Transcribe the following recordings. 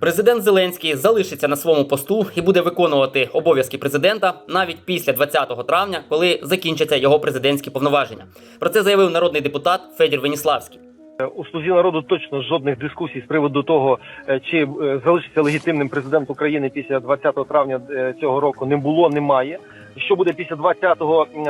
Президент Зеленський залишиться на своєму посту і буде виконувати обов'язки президента навіть після 20 травня, коли закінчаться його президентські повноваження. Про це заявив народний депутат Федір Веніславський. У слузі народу точно жодних дискусій з приводу того, е, чи е, залишиться легітимним президент України після 20 травня е, цього року, не було, немає. Що буде після 20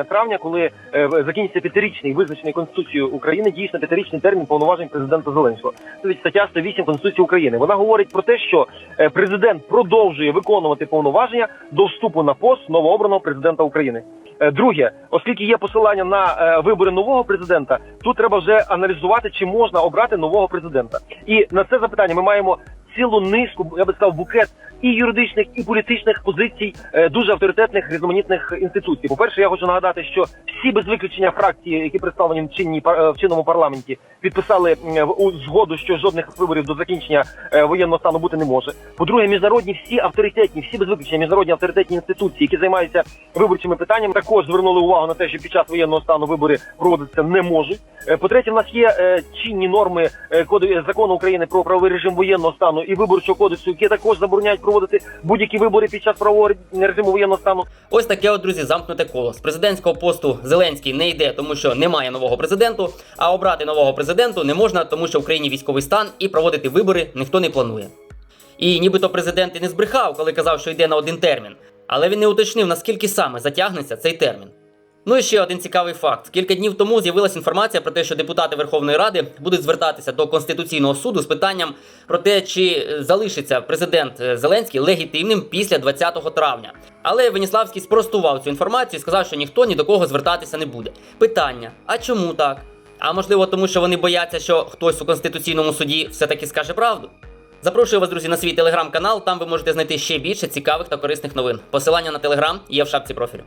травня, коли е, закінчиться п'ятирічний визначений Конституцією України дійсно п'ятирічний термін повноважень президента Зеленського. Це від стаття 108 Конституції України. Вона говорить про те, що е, президент продовжує виконувати повноваження до вступу на пост новообраного президента України. Е, Друге, оскільки є посилання на вибори нового президента, тут треба вже аналізувати, чи можна обрати нового президента. І на це запитання ми маємо цілу низку, я би сказав, букет і юридичних, і політичних позицій е, дуже авторитетних різноманітних інституцій. По перше, я хочу нагадати, що всі без виключення фракції, які представлені в е, в чинному парламенті, підписали згоду, що жодних виборів до закінчення е, воєнного стану бути не може. По-друге, міжнародні всі авторитетні, всі без виключення міжнародні авторитетні інституції, які займаються виборчими питаннями, також звернули увагу на те, що під час воєнного стану вибори проводитися не можуть. Е, По-третє, в нас є е, чинні норми закону України про правовий режим воєнного стану і виборчого кодексу, які також забороняють проводити будь-які вибори під час правового режиму воєнного стану. Ось таке, от, друзі, замкнуте коло. З президентського посту Зеленський не йде, тому що немає нового президенту. А обрати нового президенту не можна, тому що в Україні військовий стан і проводити вибори ніхто не планує. І нібито президент і не збрехав, коли казав, що йде на один термін. Але він не уточнив, наскільки саме затягнеться цей термін. Ну і ще один цікавий факт: кілька днів тому з'явилася інформація про те, що депутати Верховної Ради будуть звертатися до Конституційного суду з питанням про те, чи е, залишиться президент е, Зеленський легітимним після 20 травня. Але Веніславський спростував цю інформацію і сказав, що ніхто ні до кого звертатися не буде. Питання: а чому так? А можливо, тому що вони бояться, що хтось у конституційному суді все-таки скаже правду. Запрошую вас, друзі, на свій телеграм-канал. Там ви можете знайти ще більше цікавих та корисних новин. Посилання на телеграм є в шапці профілю.